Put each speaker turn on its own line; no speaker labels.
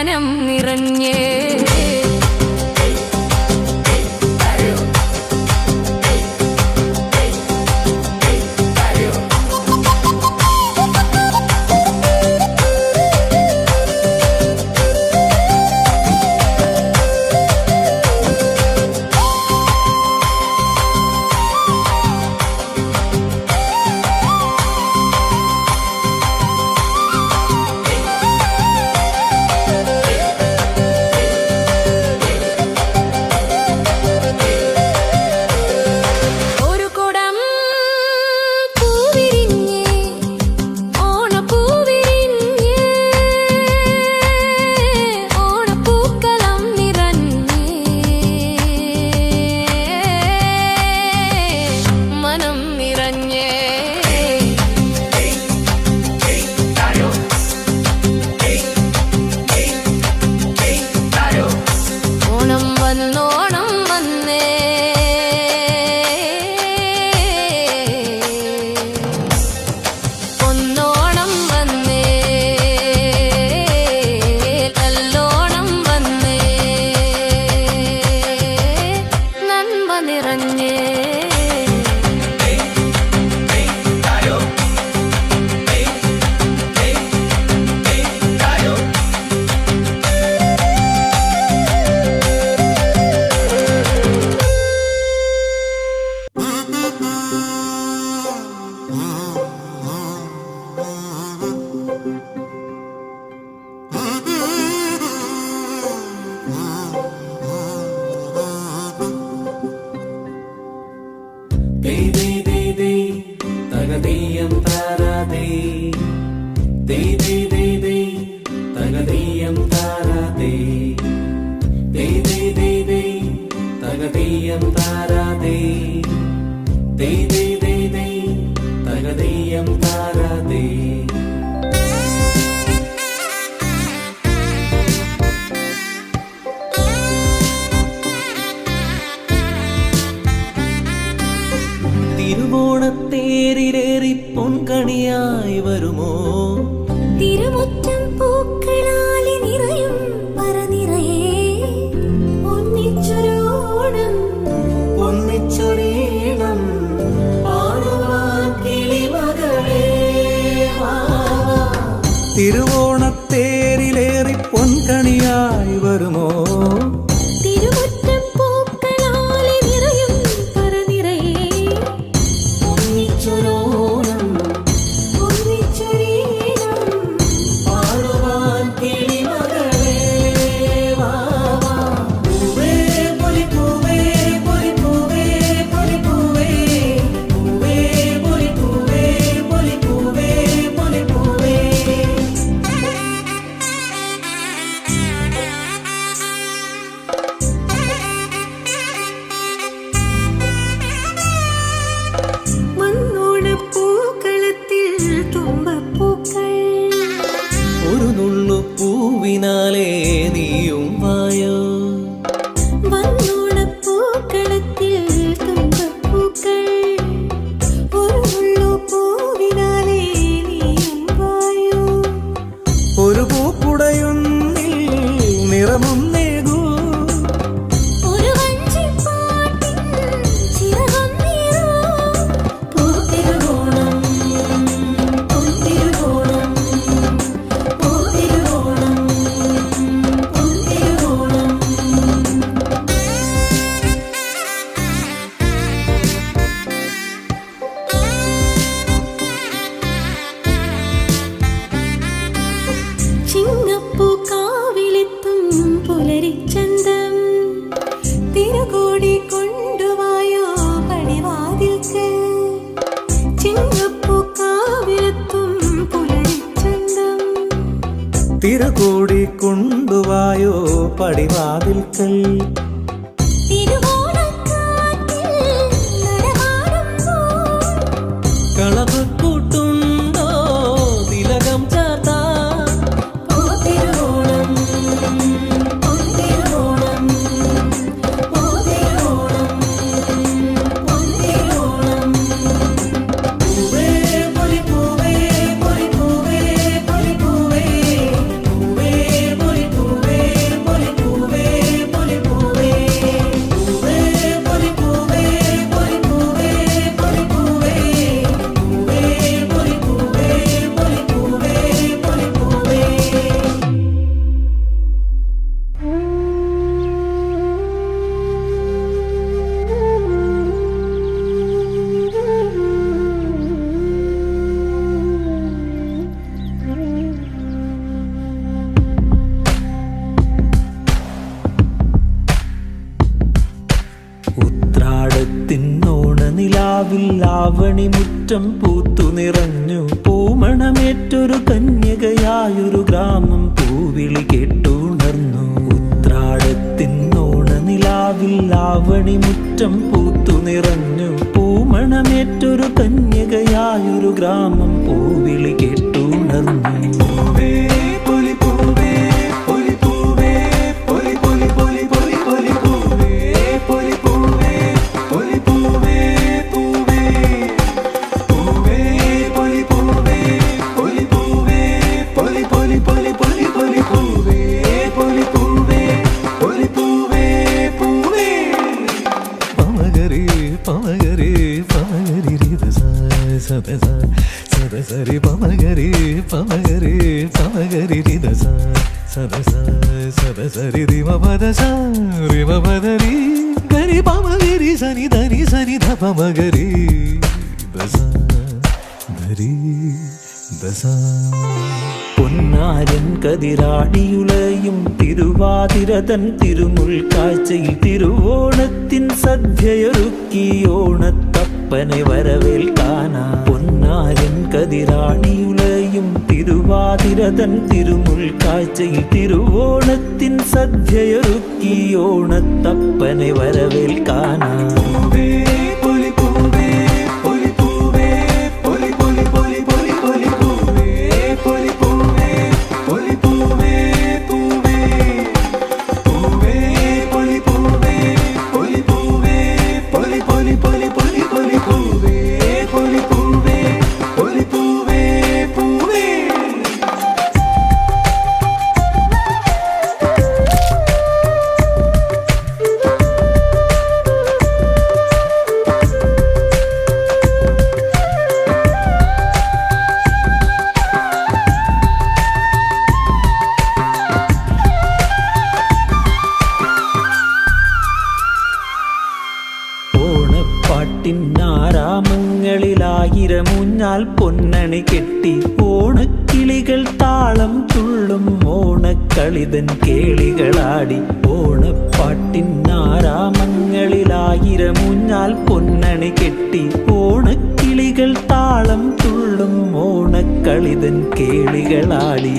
ജ്ഞാനം നിറഞ്ഞേ. തകതീയം താരാതേ. ദേ ദേ ദേ ദേ തകതീയം താരാതേ. ദേ ദേ ദേ ദേ തകതീയം താരാതേ. ദേ ദേ ദേ ദേ തകതീയം താരാതേ. திருவோ മുറ്റം പൂത്തു നിറഞ്ഞു. പൂമണമേറ്റൊരു കന്യകയായൊരു ഗ്രാമം പൂവിളി കേട്ടുണർന്നു. ഉത്രാടത്തിന്നോണ നിലാവിൽ ലാവണി മുറ്റം പൂത്തു നിറഞ്ഞു. പൂമണമേറ്റൊരു കന്യകയായൊരു ഗ്രാമം പൂവിളി കേട്ടുണർന്നു. సరి പൊന്നാരൻ കതിരാടിയുളയും തിരുവാതിരതൻ തിരുമുൾ കാഴ്ചയിൽ തിരുവോണത്തിൻ സദ്യയൊരുക്കി ഓണത്തപ്പനെ വരവേൽക്കാനാ.
പൊന്നാരൻ കതിരാണിയുലയും തിരുവാതിരതൻ തിരുമുൽ കാഴ്ചയിൽ തിരുവോണത്തിൻ സദ്യയൊരുക്കി ഓണത്തപ്പനെ വരവേൽക്കാനാ കേളികളാടി ഓണപ്പാട്ടിനാരാമങ്ങളിലായിരമുഞ്ഞാൽ പൊന്നണി കെട്ടി ഓണക്കിളികൾ താളം തുള്ളും ഓണക്കളിതൻ കേളികളാടി.